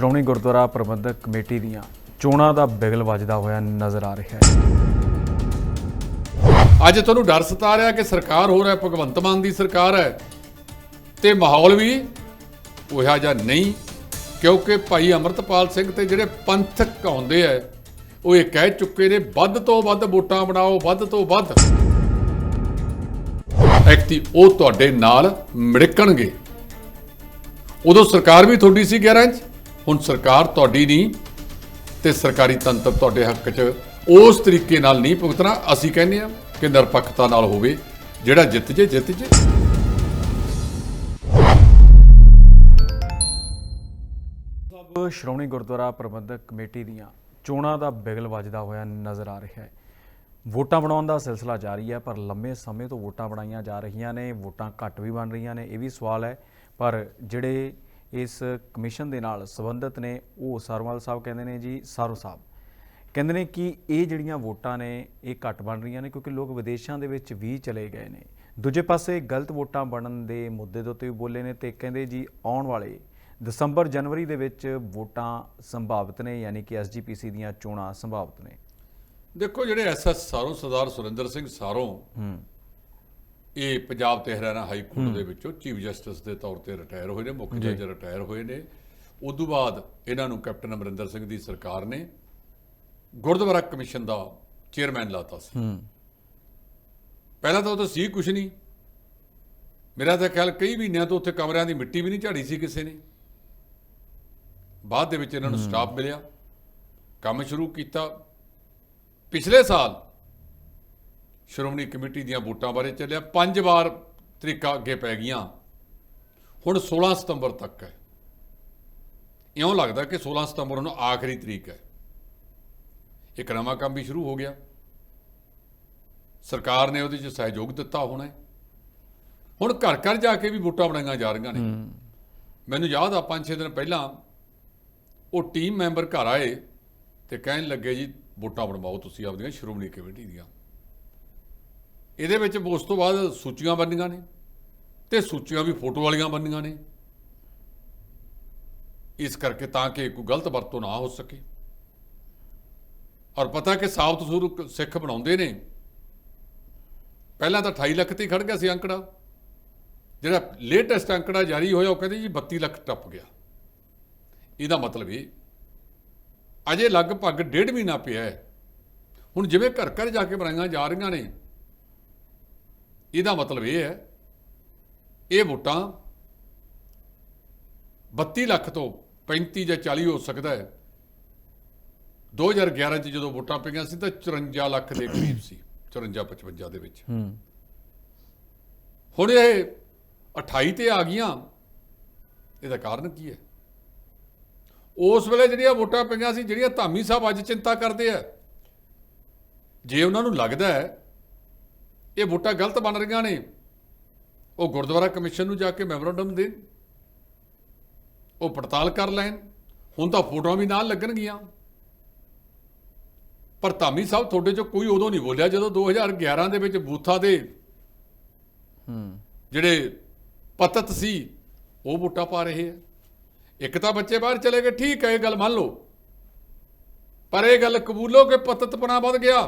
ਸ਼੍ਰੋਮਣੀ ਗੁਰਦੁਆਰਾ ਪ੍ਰਬੰਧਕ committee ਦੀਆਂ ਚੋਣਾਂ ਦਾ ਬਿਗਲ ਵੱਜਦਾ ਹੋਇਆ ਨਜ਼ਰ ਆ ਰਿਹਾ ਹੈ। ਅੱਜ ਤੁਹਾਨੂੰ ਡਰ ਸਤਾ ਰਿਹਾ ਕਿ ਸਰਕਾਰ ਹੋ ਰਿਹਾ ਭਗਵੰਤ ਮਾਨ ਦੀ ਸਰਕਾਰ ਹੈ ਤੇ ਮਾਹੌਲ ਵੀ ਉਹੋ ਜਿਹਾ ਨਹੀਂ, ਕਿਉਂਕਿ ਭਾਈ ਅਮਰਤਪਾਲ ਸਿੰਘ ਤੇ ਜਿਹੜੇ ਪੰਥਕ ਆਉਂਦੇ ਆ ਉਹ ਇਹ ਕਹਿ ਚੁੱਕੇ ਨੇ, ਵੱਧ ਤੋਂ ਵੱਧ ਵੋਟਾਂ ਬਣਾਓ, ਵੱਧ ਤੋਂ ਵੱਧ। ਐਕਤੀ ਉਹ ਤੁਹਾਡੇ ਨਾਲ ਮਿੜਕਣਗੇ। ਉਦੋਂ ਸਰਕਾਰ ਵੀ ਤੁਹਾਡੀ ਸੀ 11 ਚ ਹੁਣ ਸਰਕਾਰ ਤੁਹਾਡੀ ਨਹੀਂ ਤੇ ਸਰਕਾਰੀ ਤੰਤਰ ਤੁਹਾਡੇ ਹੱਕ 'ਚ ਉਸ ਤਰੀਕੇ ਨਾਲ ਨਹੀਂ ਭੁਗਤਣਾ, ਅਸੀਂ ਕਹਿੰਦੇ ਆ ਕਿ ਨਿਰਪੱਖਤਾ ਨਾਲ ਹੋਵੇ, ਜਿਹੜਾ ਜਿੱਤ ਜੇ ਜਿੱਤ ਜੇ। ਸਭ ਸ਼੍ਰੋਮਣੀ ਗੁਰਦੁਆਰਾ ਪ੍ਰਬੰਧਕ ਕਮੇਟੀ ਦੀਆਂ ਚੋਣਾਂ ਦਾ ਬਿਗਲ ਵੱਜਦਾ ਹੋਇਆ ਨਜ਼ਰ ਆ ਰਿਹਾ ਹੈ। ਵੋਟਾਂ ਬਣਾਉਣ ਦਾ ਸਿਲਸਿਲਾ ਜਾਰੀ ਹੈ, ਪਰ ਲੰਮੇ ਸਮੇਂ ਤੋਂ ਵੋਟਾਂ ਬਣਾਈਆਂ ਜਾ ਰਹੀਆਂ ਨੇ, ਵੋਟਾਂ ਘੱਟ ਵੀ ਬਣ ਰਹੀਆਂ ਨੇ, ਇਹ ਵੀ ਸਵਾਲ ਹੈ। ਪਰ ਜਿਹੜੇ ਇਸ ਕਮਿਸ਼ਨ ਦੇ ਨਾਲ ਸੰਬੰਧਿਤ ਨੇ ਉਹ ਸਰਵਾਲ ਸਾਹਿਬ ਕਹਿੰਦੇ ਨੇ ਜੀ ਸਾਰੋ ਸਾਹਿਬ। ਕਹਿੰਦੇ ਨੇ ਕਿ ਇਹ ਜਿਹੜੀਆਂ ਵੋਟਾਂ ਨੇ ਇਹ ਘੱਟ ਬਣ ਰਹੀਆਂ ਨੇ ਕਿਉਂਕਿ ਲੋਕ ਵਿਦੇਸ਼ਾਂ ਦੇ ਵਿੱਚ ਵੀ ਚਲੇ ਗਏ ਨੇ। ਦੂਜੇ ਪਾਸੇ ਗਲਤ ਵੋਟਾਂ ਬਣਨ ਦੇ ਮੁੱਦੇ ਦੇ ਉੱਤੇ ਵੀ ਬੋਲੇ ਨੇ ਤੇ ਕਹਿੰਦੇ ਜੀ ਆਉਣ ਵਾਲੇ ਦਸੰਬਰ ਜਨਵਰੀ ਦੇ ਵਿੱਚ ਵੋਟਾਂ ਸੰਭਾਵਿਤ ਨੇ ਯਾਨੀ ਕਿ ਐਸਜੀਪੀਸੀ ਦੀਆਂ ਚੋਣਾਂ ਸੰਭਾਵਿਤ ਨੇ। ਦੇਖੋ ਜਿਹੜੇ ਐਸਐਸ ਸਾਰੋਂ ਸਰਦਾਰ ਸੁਰਿੰਦਰ ਸਿੰਘ ਸਾਰੋਂ ਹੂੰ। ਇਹ ਪੰਜਾਬ ਤੇ ਹਰਿਆਣਾ ਹਾਈ ਕੋਰਟ ਦੇ ਵਿੱਚੋਂ ਚੀਫ ਜਸਟਿਸ ਦੇ ਤੌਰ ਤੇ ਰਿਟਾਇਰ ਹੋਏ ਨੇ ਮੁੱਖ ਜੱਜ ਰਿਟਾਇਰ ਹੋਏ ਨੇ। ਉਦੋਂ ਬਾਅਦ ਇਹਨਾਂ ਨੂੰ ਕੈਪਟਨ ਅਮਰਿੰਦਰ ਸਿੰਘ ਦੀ ਸਰਕਾਰ ਨੇ ਗੁਰਦੁਆਰਾ ਕਮਿਸ਼ਨ ਦਾ ਚੇਅਰਮੈਨ ਲਾਤਾ ਸੀ। ਪਹਿਲਾਂ ਤਾਂ ਉਹ ਤਾਂ ਸੀ ਕੁਛ ਨਹੀਂ। ਮੇਰਾ ਤਾਂ ਖਿਆਲ ਕਈ ਮਹੀਨਿਆਂ ਤੋਂ ਉੱਥੇ ਕਮਰਿਆਂ ਦੀ ਮਿੱਟੀ ਵੀ ਨਹੀਂ ਝਾੜੀ ਸੀ ਕਿਸੇ ਨੇ। ਬਾਅਦ ਦੇ ਵਿੱਚ ਇਹਨਾਂ ਨੂੰ ਸਟਾਫ ਮਿਲਿਆ। ਕੰਮ ਸ਼ੁਰੂ ਕੀਤਾ। ਪਿਛਲੇ ਸਾਲ ਸ਼੍ਰੋਮਣੀ ਕਮੇਟੀ ਦੀਆਂ ਵੋਟਾਂ ਬਾਰੇ ਚੱਲਿਆ। ਪੰਜ ਵਾਰ ਤਰੀਕਾ ਅੱਗੇ ਪੈ ਗਈਆਂ। ਹੁਣ 16 ਸਤੰਬਰ ਤੱਕ ਹੈ। ਇਉਂ ਲੱਗਦਾ ਕਿ 16 ਸਤੰਬਰ ਨੂੰ ਆਖਰੀ ਤਰੀਕ ਹੈ। ਇੱਕ ਨਵਾਂ ਕੰਮ ਵੀ ਸ਼ੁਰੂ ਹੋ ਗਿਆ। ਸਰਕਾਰ ਨੇ ਉਹਦੇ 'ਚ ਸਹਿਯੋਗ ਦਿੱਤਾ ਹੋਣਾ। ਹੁਣ ਘਰ ਘਰ ਜਾ ਕੇ ਵੀ ਵੋਟਾਂ ਬਣਾਈਆਂ ਜਾ ਰਹੀਆਂ ਨੇ। ਮੈਨੂੰ ਯਾਦ ਆ 5-6 ਦਿਨ ਪਹਿਲਾਂ ਉਹ ਟੀਮ ਮੈਂਬਰ ਘਰ ਆਏ ਤੇ ਕਹਿਣ ਲੱਗੇ ਜੀ ਵੋਟਾਂ ਬਣਵਾਓ ਤੁਸੀਂ ਆਪਦੀਆਂ ਸ਼੍ਰੋਮਣੀ ਕਮੇਟੀ ਦੀਆਂ। ਇਹਦੇ ਵਿੱਚ ਉਸ ਤੋਂ ਬਾਅਦ ਸੂਚੀਆਂ ਬਣਨੀਆਂ ਨੇ ਤੇ ਸੂਚੀਆਂ ਵੀ ਫੋਟੋ ਵਾਲੀਆਂ ਬਣਨੀਆਂ ਨੇ। ਇਸ ਕਰਕੇ ਤਾਂ ਕਿ ਕੋਈ ਗਲਤ ਵਰਤੋਂ ਨਾ ਹੋ ਸਕੇ। ਔਰ ਪਤਾ ਕਿ ਸਾਬਤ ਸੂਰ ਸਿੱਖ ਬਣਾਉਂਦੇ ਨੇ। ਪਹਿਲਾਂ ਤਾਂ 28 ਲੱਖ ਤੇ ਹੀ ਖੜ ਗਿਆ ਸੀ ਅੰਕੜਾ। ਜਿਹੜਾ ਲੇਟੈਸਟ ਅੰਕੜਾ ਜਾਰੀ ਹੋਇਆ, ਉਹ ਕਹਿੰਦੇ ਜੀ 32 ਲੱਖ ਟੱਪ ਗਿਆ। ਇਹਦਾ ਮਤਲਬ ਇਹ, ਅਜੇ ਲਗਭਗ ਡੇਢ ਮਹੀਨਾ ਪਿਆ ਹੈ। ਹੁਣ ਜਿਵੇਂ ਘਰ ਘਰ ਜਾ ਕੇ ਬਣਾਈਆਂ ਜਾ ਰਹੀਆਂ ਨੇ ਇਹਦਾ ਮਤਲਬ ਇਹ ਹੈ ਇਹ ਵੋਟਾਂ 32 ਲੱਖ ਤੋਂ 35 ਜਾਂ 40 ਹੋ ਸਕਦਾ ਹੈ। 2011 ਚ ਜਦੋਂ ਵੋਟਾਂ ਪਈਆਂ ਸੀ ਤਾਂ 54 ਲੱਖ ਦੇ ਕਰੀਬ ਸੀ 54 55 ਦੇ ਵਿੱਚ। ਹੂੰ। ਹੁਣ ਇਹ 28 ਤੇ ਆ ਗਈਆਂ ਇਹਦਾ ਕਾਰਨ ਕੀ ਹੈ? ਉਸ ਵੇਲੇ ਜਿਹੜੀਆਂ ਵੋਟਾਂ ਪਈਆਂ ਸੀ ਜਿਹੜੀਆਂ ਧਾਮੀ ਸਾਹਿਬ ਅੱਜ ਚਿੰਤਾ ਕਰਦੇ ਆ ਜੇ ਉਹਨਾਂ ਨੂੰ ਲੱਗਦਾ ਹੈ ਇਹ ਵੋਟਾਂ ਗਲਤ ਬਣ ਰਹੀਆਂ ਨੇ। ਉਹ ਗੁਰਦੁਆਰਾ ਕਮਿਸ਼ਨ ਨੂੰ ਜਾ ਕੇ ਮੈਮੋਰੰਡਮ ਦੇਣ। ਉਹ ਪੜਤਾਲ ਕਰ ਲੈਣ। ਹੁਣ ਤਾਂ ਫੋਟੋਆਂ ਵੀ ਨਾਲ ਲੱਗਣਗੀਆਂ। ਪਰ ਧਾਮੀ ਸਾਹਿਬ ਤੁਹਾਡੇ ਚੋਂ ਕੋਈ ਉਦੋਂ ਨਹੀਂ ਬੋਲਿਆ ਜਦੋਂ 2011 ਦੇ ਵਿੱਚ ਬੂਥਾ ਦੇ ਹੂੰ। ਜਿਹੜੇ ਪਤਤ ਸੀ ਉਹ ਵੋਟਾਂ ਪਾ ਰਹੇ ਆ। ਇੱਕ ਤਾਂ ਬੱਚੇ ਬਾਹਰ ਚਲੇ ਗਏ ਠੀਕ ਹੈ ਇਹ ਗੱਲ ਮੰਨ ਲਓ। ਪਰ ਇਹ ਗੱਲ ਕਬੂਲੋ ਕਿ ਪਤਤਪਣਾ ਵੱਧ ਗਿਆ।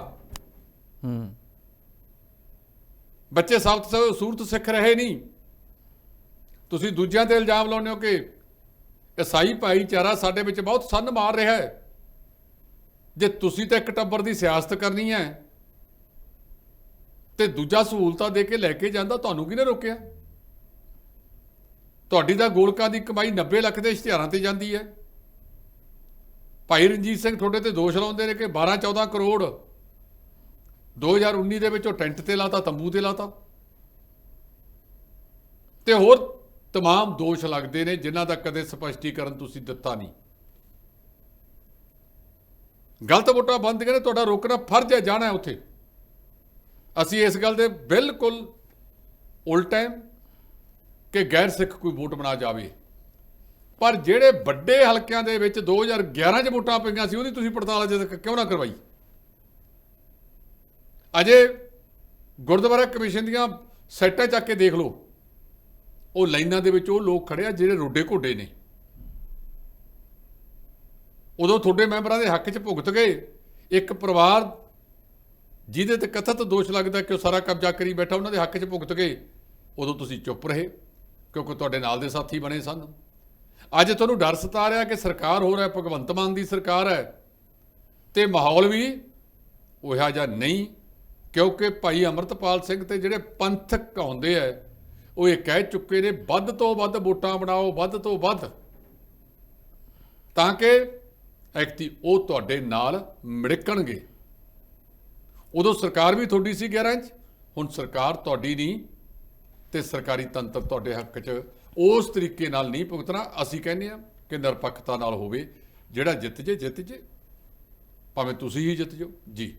ਹੂੰ। ਬੱਚੇ ਸਾਬਤ ਸੂਰਤ ਸਿੱਖ ਰਹੇ ਨਹੀਂ। ਤੁਸੀਂ ਦੂਜਿਆਂ ਤੇ ਇਲਜ਼ਾਮ ਲਾਉਂਦੇ ਹੋ ਕਿ ਈਸਾਈ ਭਾਈਚਾਰਾ ਸਾਡੇ ਵਿੱਚ ਬਹੁਤ ਸੰਨ ਮਾਰ ਰਿਹਾ ਹੈ। ਜੇ ਤੁਸੀਂ ਤਾਂ ਇੱਕ ਟੱਬਰ ਦੀ ਸਿਆਸਤ ਕਰਨੀ ਹੈ, ਤੇ ਦੂਜਾ ਸਹੂਲਤਾਂ ਦੇ ਕੇ ਲੈ ਕੇ ਜਾਂਦਾ, ਤੁਹਾਨੂੰ ਕਿਹਨੇ ਰੋਕਿਆ? ਤੁਹਾਡੀ ਤਾਂ ਗੋਲਕਾਂ ਦੀ ਕਮਾਈ 90 ਲੱਖ ਦੇ ਇਸ਼ਤਿਹਾਰਾਂ ਤੇ ਜਾਂਦੀ ਹੈ। ਭਾਈ ਰਣਜੀਤ ਸਿੰਘ ਤੁਹਾਡੇ ਤੇ ਦੋਸ਼ ਲਾਉਂਦੇ ਨੇ ਕਿ 12 14 ਕਰੋੜ 2019 ਦੇ ਵਿੱਚ ਉਹ ਟੈਂਟ ਤੇ ਲਾਤਾ ਤੰਬੂ ਤੇ ਲਾਤਾ ਤੇ ਹੋਰ तमाम ਦੋਸ਼ ਲੱਗਦੇ ਨੇ ਜਿਨ੍ਹਾਂ ਦਾ ਕਦੇ ਸਪਸ਼ਟੀਕਰਨ ਤੁਸੀਂ ਦਿੱਤਾ ਨਹੀਂ ਗਲਤ ਵੋਟਾਂ ਬੰਦ ਕਰੇ ਤੁਹਾਡਾ ਰੋਕਣਾ ਫਰਜ਼ ਹੈ ਜਾਣਾ ਹੈ ਉੱਥੇ ਅਸੀਂ ਇਸ ਗੱਲ ਦੇ ਬਿਲਕੁਲ ਉਲਟ ਹੈ ਕਿ ਗੈਰ ਸਿੱਖ ਕੋਈ ਵੋਟ ਬਣਾ ਜਾਵੇ ਪਰ ਜਿਹੜੇ ਵੱਡੇ ਹਲਕਿਆਂ ਦੇ ਵਿੱਚ 2011 ਚ ਵੋਟਾਂ ਪਈਆਂ ਸੀ ਉਹਦੀ ਤੁਸੀਂ ਪੜਤਾਲ ਅਜੇ ਤੱਕ ਕਿਉਂ ਨਾ ਕਰਵਾਈ ਅਜੇ ਗੁਰਦੁਆਰਾ ਕਮਿਸ਼ਨ ਦੀਆਂ ਸਾਈਟਾਂ ਚੱਕ ਕੇ ਦੇਖ ਲਓ। ਉਹ ਲਾਈਨਾਂ ਦੇ ਵਿੱਚ ਉਹ ਲੋਕ ਖੜੇ ਆ ਜਿਹੜੇ ਰੋਡੇ ਘੋਡੇ ਨੇ। ਉਦੋਂ ਤੁਹਾਡੇ ਮੈਂਬਰਾਂ ਦੇ ਹੱਕ 'ਚ ਭੁਗਤ ਗਏ। ਇੱਕ ਪਰਿਵਾਰ ਜਿਹਦੇ ਤੇ ਕਥਿਤ ਦੋਸ਼ ਲੱਗਦਾ ਕਿ ਉਹ ਸਾਰਾ ਕਬਜ਼ਾ ਕਰੀ ਬੈਠਾ, ਉਹਨਾਂ ਦੇ ਹੱਕ 'ਚ ਭੁਗਤ ਗਏ। ਉਦੋਂ ਤੁਸੀਂ ਚੁੱਪ ਰਹੇ, ਕਿਉਂਕਿ ਤੁਹਾਡੇ ਨਾਲ ਦੇ ਸਾਥੀ ਬਣੇ ਸਨ। ਅੱਜ ਤੁਹਾਨੂੰ ਡਰ ਸਤਾ ਰਿਹਾ ਕਿ ਸਰਕਾਰ ਹੋ ਰਿਹਾ ਭਗਵੰਤ ਮਾਨ ਦੀ ਸਰਕਾਰ ਹੈ। ਤੇ ਮਾਹੌਲ ਵੀ ਉਹ ਜਿਹਾ ਨਹੀਂ। ਕਿਉਂਕਿ ਭਾਈ ਅਮਰਤਪਾਲ ਸਿੰਘ ਤੇ ਜਿਹੜੇ ਪੰਥਕ ਆਉਂਦੇ ਆ, ਉਹ ਇਹ ਕਹਿ ਚੁੱਕੇ ਨੇ, ਵੱਧ ਤੋਂ ਵੱਧ ਵੋਟਾਂ ਬਣਾਓ, ਵੱਧ ਤੋਂ ਵੱਧ। ਤਾਂ ਕਿ ਐਕਤੀ ਉਹ ਤੁਹਾਡੇ ਨਾਲ ਮਿੜਕਣਗੇ ਉਦੋਂ ਸਰਕਾਰ ਵੀ ਤੁਹਾਡੀ ਸੀ 11 ਇੰਚ, ਹੁਣ ਸਰਕਾਰ ਤੁਹਾਡੀ ਨਹੀਂ ਤੇ ਸਰਕਾਰੀ ਤੰਤਰ ਤੁਹਾਡੇ ਹੱਕ 'ਚ ਉਸ ਤਰੀਕੇ ਨਾਲ ਨਹੀਂ ਭੁਗਤਣਾ। ਅਸੀਂ ਕਹਿੰਦੇ ਆ ਕਿ ਨਿਰਪੱਖਤਾ ਨਾਲ ਹੋਵੇ, ਜਿਹੜਾ ਜਿੱਤ ਜੇ ਜਿੱਤ ਜੇ। ਭਾਵੇਂ ਤੁਸੀਂ ਹੀ ਜਿੱਤ ਜਾਓ। ਜੀ।